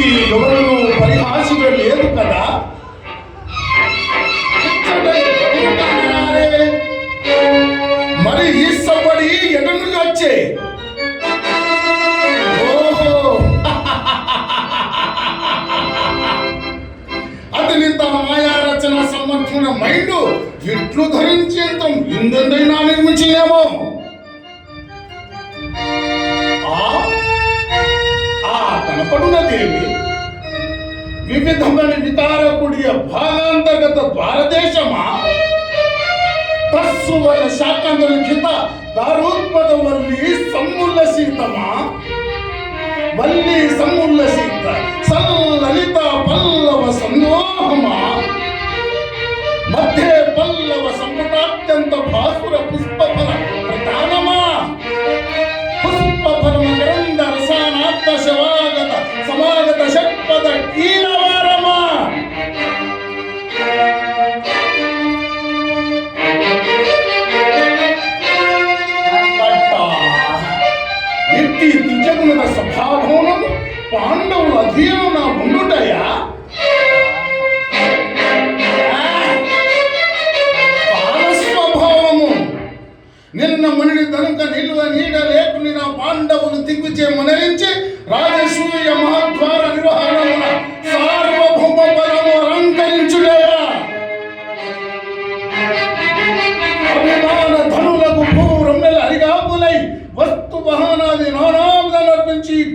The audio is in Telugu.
గురించి ఎవరు పరిహాసిక లేదు కదా. మరి ఈ ఎటు నుండి వచ్చే? అతని తన మాయా రచన సంబంధించిన మైండ్ ఇట్లు ధరించేంత ఇందైనా నిర్మించలేమో ఆ? వివిధమైన వికారకుడియ భాగాంతర్గత భారతదేశమా తస్సువర శాకంతలిఖిత దారోత్పద వల్లి సమ్ముల్లసీతమా వల్లి సమ్ముల్లసీత సల్లలిత పల్లవ సందోహమా మధ్య పల్లవ సంపుటాత్యంత భాసుర పుష్పఫల ఎట్టి దిజగుణ పాండవుల అధీనమున ఉండుటయా? నిన్న మునిడి తనుక నిల్వ నీడ లేకుని నా పాండవులు దిగ్విజయ మనరించి రాజసూయ